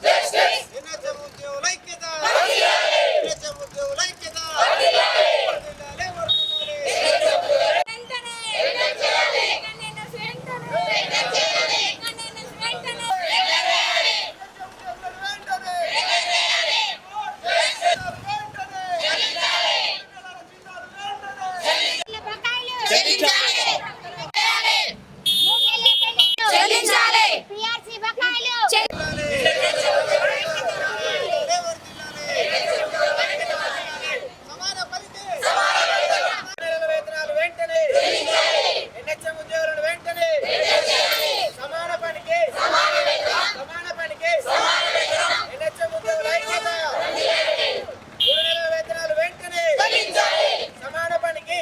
NHM ఉద్యోగుల ఐక్యత NHM ఉద్యోగుల ఐక్యత వర్ధిల్లాలి, వర్ధిల్లాలి. వెంటనే వెంటనే వెంటనే వెంటనే వెంటనే చెల్లించాలి పిఆర్సీ బకాయిలు సమాన పనికి నెలల వేతనాలు వెంటనే ఎన్హెచ్ఎం ఉద్యోగులను వెంటనే సమాన పనికి సమాన పనికి ఎన్హెచ్ఎం ఉద్యోగుల ఐక్యత మూడు నెలల వేతనాలు వెంటనే సమాన పనికి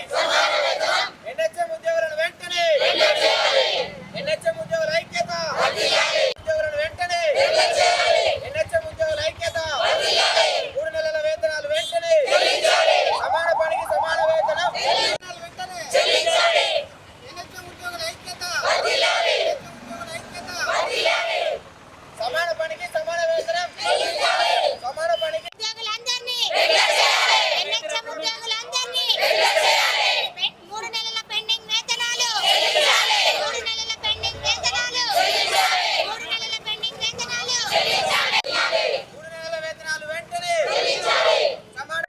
ఎన్హెచ్ఎం ఉద్యోగులను వెంటనే ఎన్హెచ్ఎం ఉద్యోగుల ఐక్యత ఉద్యోగులను వెంటనే ఎన్హెచ్ఎం ఉద్యోగుల ఐక్యత మూడు నెలల వేతనాలు వెంటనే సమాన పనికి సమాన వేతనం వెంటనే ఎన్హెచ్ఎం ఉద్యోగుల ఐక్యత ఎన్హెచ్ఎం ఉద్యోగుల ఐక్యత సమాన పనికి సమాన వేతనం సమాన పనికి ఉద్యోగులందరినీ ఎన్హెచ్ఎం ఉద్యోగులందరినీ మూడు నెలల పెండింగ్ వేతనాలు మూడు నెలల పెండింగ్ వేతనాలు మూడు నెలల పెండింగ్ వేతనాలు మూడు నెలల వేతనాలు వెంటనే సమాన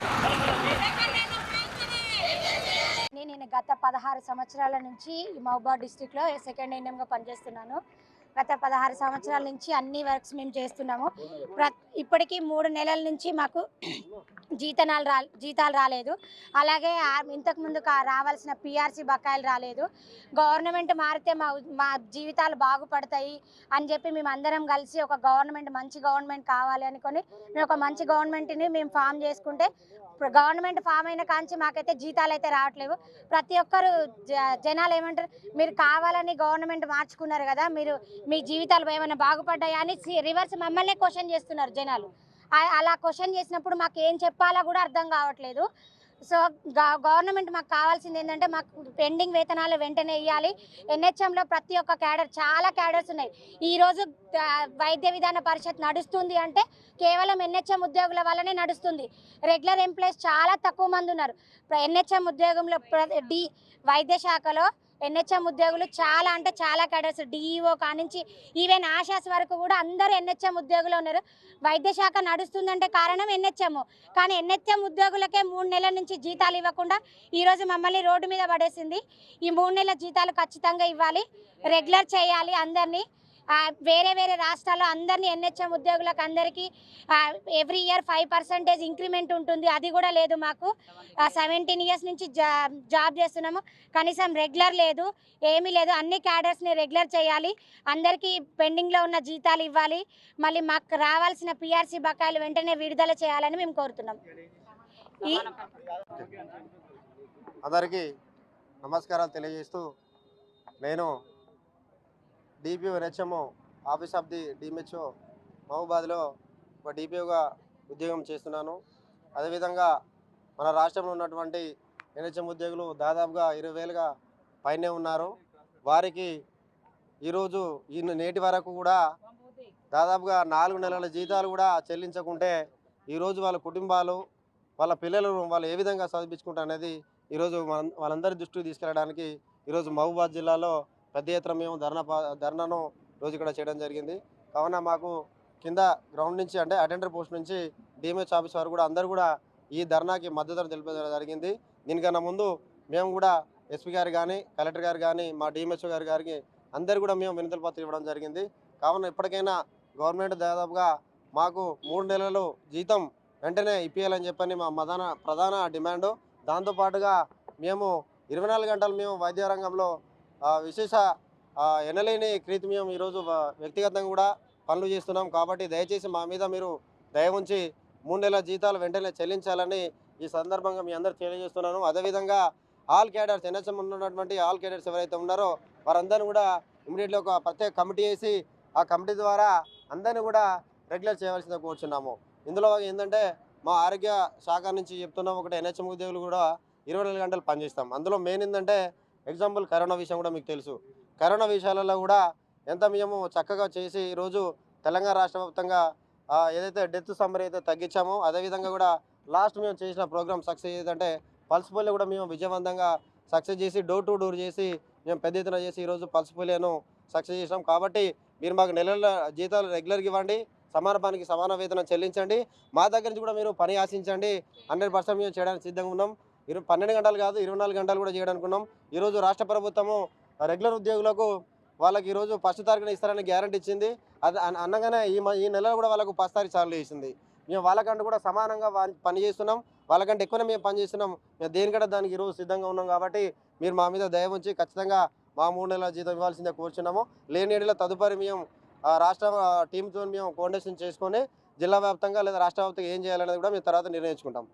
నేను నేను గత పదహారు సంవత్సరాల నుంచి ఈ డిస్టిక్లో సెకండ్ ఎన్ఎంగా పనిచేస్తున్నాను. గత పదహారు సంవత్సరాల నుంచి అన్ని వర్క్స్ మేము చేస్తున్నాము. ప్ర ఇప్పటికీ మూడు నెలల నుంచి మాకు జీతనాలు రా జీతాలు రాలేదు. అలాగే ఇంతకుముందు రావాల్సిన పిఆర్సీ బకాయిలు రాలేదు. గవర్నమెంట్ మారితే మా మా జీవితాలు బాగుపడతాయి అని చెప్పి మేము అందరం కలిసి ఒక గవర్నమెంట్ మంచి గవర్నమెంట్ కావాలి అనుకొని మేము ఒక మంచి గవర్నమెంట్ని మేము ఫామ్ చేసుకుంటే గవర్నమెంట్ ఫామ్ అయిన కాంచి మాకైతే జీతాలు అయితే రావట్లేవు. ప్రతి ఒక్కరు జ- జనాలు ఏమంటారు మీరు కావాలని గవర్నమెంట్ మార్చుకున్నారు కదా మీరు మీ జీవితాలు ఏమైనా బాగుపడ్డాయా అని సి- రివర్స్ మమ్మల్నే క్వశ్చన్ చేస్తున్నారు జనాలు. అలా క్వశ్చన్ చేసినప్పుడు మాకు ఏం చెప్పాలో కూడా అర్థం కావట్లేదు. సో గ- గవర్నమెంట్ మాకు కావాల్సింది ఏంటంటే మాకు పెండింగ్ వేతనాలు వెంటనే ఇవ్వాలి ఎన్హెచ్ఎంలో ప్రతి ఒక్క క్యాడర్ చాలా క్యాడర్స్ ఉన్నాయి. ఈరోజు వైద్య విధాన పరిషత్ నడుస్తుంది అంటే కేవలం ఎన్హెచ్ఎం ఉద్యోగుల వల్లనే నడుస్తుంది. రెగ్యులర్ ఎంప్లాయీస్ చాలా తక్కువ మంది ఉన్నారు. ఎన్హెచ్ఎం ఉద్యోగంలో ప్ర- డి వైద్య శాఖలో ఎన్హెచ్ఎం ఉద్యోగులు చాలా అంటే చాలా క్యాడర్స్ డిఈఓ కానించి ఈవెన్ ఆశాస్ వరకు కూడా అందరూ ఎన్హెచ్ఎం ఉద్యోగులు ఉన్నారు. వైద్య శాఖ నడుస్తుందంటే కారణం ఎన్హెచ్ఎం. కానీ ఎన్హెచ్ఎం ఉద్యోగులకే మూడు నెలల నుంచి జీతాలు ఇవ్వకుండా ఈరోజు మమ్మల్ని రోడ్డు మీద పడేసింది. ఈ మూడు నెలల జీతాలు ఖచ్చితంగా ఇవ్వాలి. రెగ్యులర్ చేయాలి అందరినీ. వేరే వేరే రాష్ట్రాల్లో అందరినీ ఎన్హెచ్ఎం ఉద్యోగులకు అందరికీ every year five percentage increment ఉంటుంది. అది కూడా లేదు మాకు. సెవెంటీన్ ఇయర్స్ నుంచి జాబ్ చేస్తున్నాము. కనీసం రెగ్యులర్ లేదు. ఏమీ లేదు. అన్ని క్యాడర్స్ని రెగ్యులర్ చేయాలి. అందరికీ పెండింగ్లో ఉన్న జీతాలు ఇవ్వాలి. మళ్ళీ మాకు రావాల్సిన పిఆర్సీ బకాయిలు వెంటనే విడుదల చేయాలని మేము కోరుతున్నాం. ఈ అందరికీ నమస్కారాలు తెలియజేస్తూ నేను DPO NHM office of the DMHO మహబూబాద్లో ఒక డిపిఓగా ఉద్యోగం చేస్తున్నాను. అదేవిధంగా మన రాష్ట్రంలో ఉన్నటువంటి ఎన్హెచ్ఎం ఉద్యోగులు దాదాపుగా ఇరవై వేలుగా పైనే ఉన్నారు. వారికి ఈరోజు ఈ నేటి వరకు కూడా దాదాపుగా నాలుగు నెలల జీతాలు కూడా చెల్లించకుంటే ఈరోజు వాళ్ళ కుటుంబాలు వాళ్ళ పిల్లలు వాళ్ళు ఏ విధంగా చదివించుకుంటారు అనేది ఈరోజు మన వాళ్ళందరి దృష్టికి తీసుకెళ్ళడానికి ఈరోజు మహబూబాద్ జిల్లాలో పెద్ద ఎత్తున మేము ధర్నా ధర్నాను రోజు ఇక్కడ చేయడం జరిగింది. కావున మాకు కింద గ్రౌండ్ నుంచి అంటే అటెండర్ పోస్ట్ నుంచి డిఎంహెచ్ ఆఫీస్ వారు కూడా అందరూ కూడా ఈ ధర్నాకి మద్దతు తెలిపడం జరిగింది. దీనికన్నా ముందు మేము కూడా ఎస్పీ గారు కానీ కలెక్టర్ గారు కానీ మా డిఎంహెచ్ఓ గారు గారికి అందరు కూడా మేము వినతుల పత్రం ఇవ్వడం జరిగింది. కావున ఇప్పటికైనా గవర్నమెంట్ దాదాపుగా మాకు మూడు నెలలు జీతం వెంటనే ఇప్పించాలని చెప్పని మా ప్రధాన ప్రధాన డిమాండ్. దాంతోపాటుగా మేము ఇరవై నాలుగు గంటలు మేము వైద్య రంగంలో విశేష ఎనలేని క్రీతి మేము ఈరోజు వ్యక్తిగతంగా కూడా పనులు చేస్తున్నాం కాబట్టి దయచేసి మా మీద మీరు దయ ఉంచి మూడు నెలల జీతాలు వెంటనే చెల్లించాలని ఈ సందర్భంగా మీ అందరు తెలియజేస్తున్నాను. అదేవిధంగా ఆల్ క్యాడర్స్ ఎన్హెచ్ఎం ఉన్నటువంటి ఆల్ క్యాడర్స్ ఎవరైతే ఉన్నారో వారందరినీ కూడా ఇమీడియట్లీ ఒక ప్రత్యేక కమిటీ వేసి ఆ కమిటీ ద్వారా అందరినీ కూడా రెగ్యులర్ చేయవలసిందిగా కోరుచున్నాము. ఇందులో ఏంటంటే మా ఆరోగ్య శాఖ నుంచి చెప్తున్నాం. ఒకటి ఎన్హెచ్ఎం ఉద్యోగులు కూడా ఇరవై గంటలు పనిచేస్తాం. అందులో మెయిన్ ఏంటంటే ఎగ్జాంపుల్ కరోనా విషయం కూడా మీకు తెలుసు. కరోనా విషయాలలో కూడా ఎంత మేము చక్కగా చేసి ఈరోజు తెలంగాణ రాష్ట్ర వ్యాప్తంగా ఏదైతే డెత్ సమ్మర్ అయితే తగ్గించామో అదేవిధంగా కూడా లాస్ట్ మేము చేసిన ప్రోగ్రామ్ సక్సెస్ ఏదంటే పల్స్ పోలియో కూడా మేము విజయవంతంగా సక్సెస్ చేసి డోర్ టు డోర్ చేసి మేము పెద్ద ఎత్తున చేసి ఈరోజు పల్స్ పోలియోను సక్సెస్ చేసినాం. కాబట్టి మీరు మాకు నెల జీతాలు రెగ్యులర్గా ఇవ్వండి సమానపానికి సమాన వేతనం చెల్లించండి. మా దగ్గర నుంచి కూడా మీరు పని ఆశించండి. హండ్రెడ్ పర్సెంట్ మేము చేయడానికి సిద్ధంగా ఉన్నాం. ఇరవై పన్నెండు గంటలు కాదు ఇరవై నాలుగు గంటలు కూడా చేయడానుకున్నాం. ఈరోజు రాష్ట్ర ప్రభుత్వము రెగ్యులర్ ఉద్యోగులకు వాళ్ళకి ఈరోజు ఫస్ట్ తారీఖున ఇస్తారని గ్యారంటీ ఇచ్చింది. అది అనగానే ఈ మ- ఈ నెలలో కూడా వాళ్ళకు ఫస్ట్ తారీఖు చాలు చేసింది మేము వాళ్ళకంటే కూడా సమానంగా వా- పని చేస్తున్నాం. వాళ్ళకంటే ఎక్కువనే మేము పనిచేస్తున్నాం మేము దేనికంటే దానికి ఈరోజు సిద్ధంగా ఉన్నాం కాబట్టి మీరు మా మీద దయ ఉంచి ఖచ్చితంగా మా మూడు నెలల జీతం ఇవ్వాల్సిందే కూర్చున్నాము. లేని ఏడులో తదుపరి మేము రాష్ట్ర టీంతో మేము కోఆర్డినేషన్ చేసుకొని జిల్లా వ్యాప్తంగా లేదా రాష్ట్ర వ్యాప్తంగా ఏం చేయాలనేది కూడా మేము తర్వాత నిర్ణయించుకుంటాం.